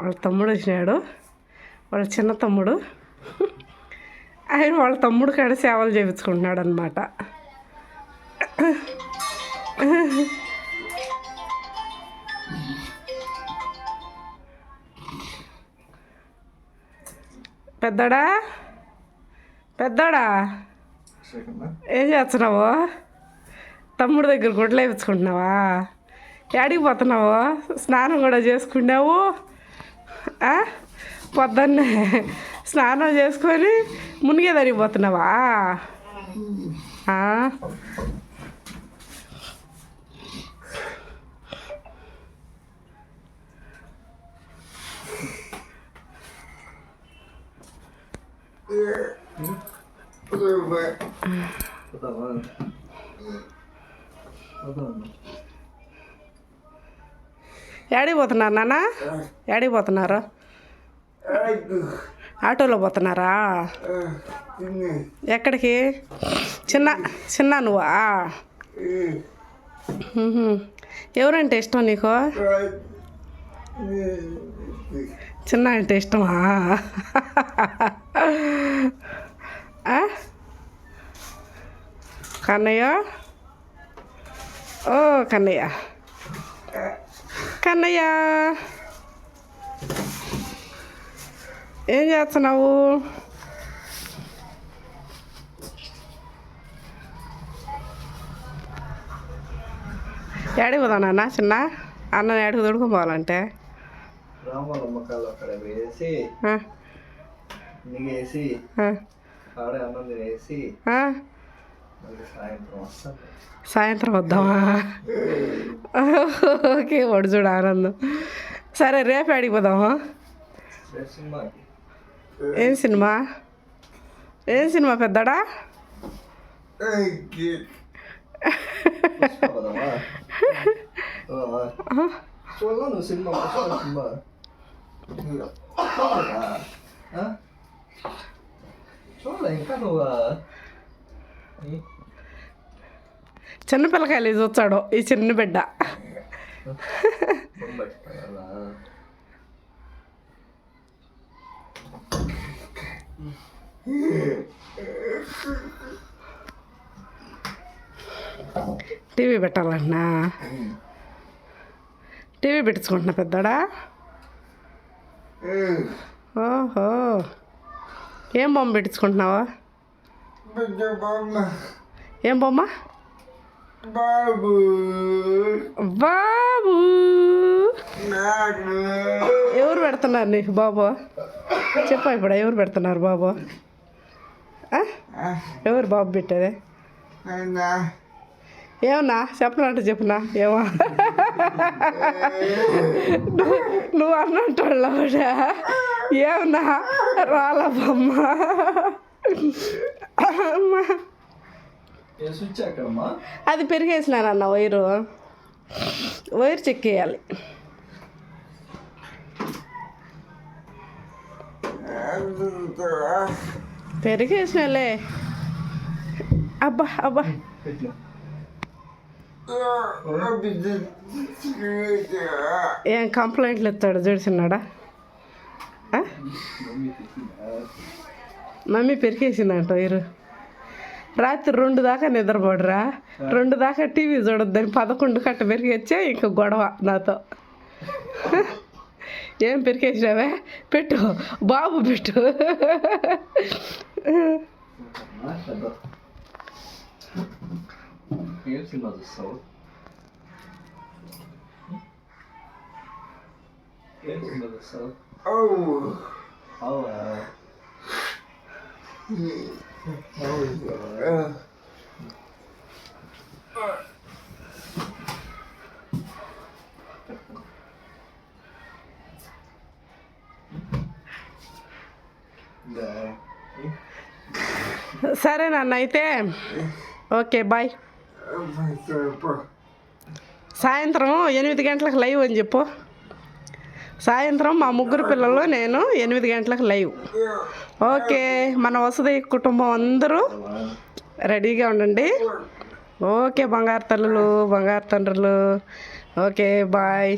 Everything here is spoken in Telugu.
వాళ్ళ తమ్ముడు వచ్చినాడు. వాళ్ళ చిన్న తమ్ముడు. ఆయన వాళ్ళ తమ్ముడు కాడ సేవలు చేయించుకుంటున్నాడు అనమాట పెద్దడా? పెద్దడా ఏం చేస్తున్నావు? తమ్ముడు దగ్గర గుడ్లు వేయించుకుంటున్నావా ఏడికి పోతున్నావు? స్నానం కూడా చేసుకున్నావు? పొద్దున్నే స్నానం చేసుకొని మునిగేదానికి పోతున్నావా? ఆ? ఏడికి పోతున్నారు నాన్న? ఏడికి పోతున్నారు ఆటోలో పోతున్నారా? ఎక్కడికి? చిన్న చిన్న నువ్వా? ఎవరంటే ఇష్టం నీకు? చిన్న అంటే ఇష్టమా? కన్నయ్య? ఓ కన్నయ్య. కన్నయ్య. ఏం చేస్తున్నావు? ఏడికి పోదా నాన్న? చిన్న? అన్న ఏడికి తొడుకొని పోవాలంటే? అక్కడ వేసి ఆడే అన్నం తినేసి సాయంత్రం వద్దామా ఓకే వాడు చూడు ఆనందం. సరే రేపు ఏడికి పోదామా రేపు సినిమాకి. ఏం సినిమా? ఏం సినిమా పెద్దడా? చూడలే ఇంకా నువ్వు? చిన్న పిల్లకాయలు చూస్తాడు ఈ చిన్న బిడ్డ. టీవీ పెట్టాలన్నా టీవీ పెట్టించుకుంటున్నా పెద్దడా? ఓహో. ఏం బొమ్మ పెట్టించుకుంటున్నావా? ఏం బొమ్మ? బాబు. బాబు ఎవరు పెడుతున్నారు నీకు బాబు? చెప్పా ఇప్పుడు ఎవరు పెడుతున్నారు బాబు? ఎవరు బాబు పెట్టేది? ఏమన్నా? చెప్పనంటే చెప్పునా? ఏమో. నువ్వు నువ్వు అన్నట్టు ఏమన్నా? రాలా బొమ్మ. అది పెరిగేసినానన్న వైరు. వైరు చెక్కేయాలి పెరిగేసినాలే. అబ్బా అబ్బా. ఏం కంప్లైంట్లు ఎత్తాడు చూసినాడా? మమ్మీ పెరిగేసిందంట వైరు రాత్రి రెండు దాకా నిద్రపోడరా. రెండు దాకా టీవీ చూడొద్దని పదకొండు కట్ట పెరిగేచ్చే ఇంక గొడవ నాతో. ఏం పెరిగేసినావే? పెట్టు. బాబు పెట్టు. ఆ, పెద్ద. ఏం సినిమా చూస్తావు ఏం సినిమా చూస్తావు అవునా ఇంకా సరే నాన్న అయితే ఓకే బాయ్. సాయంత్రం ఎనిమిది గంటలకు లైవ్ అని చెప్పు. సాయంత్రం మా ముగ్గురు పిల్లలు నేను ఎనిమిది గంటలకు లైవ్. ఓకే మన వసతి కుటుంబం అందరూ రెడీగా ఉండండి. ఓకే బంగారు తల్లులు బంగారు తండ్రులు. Okay bye.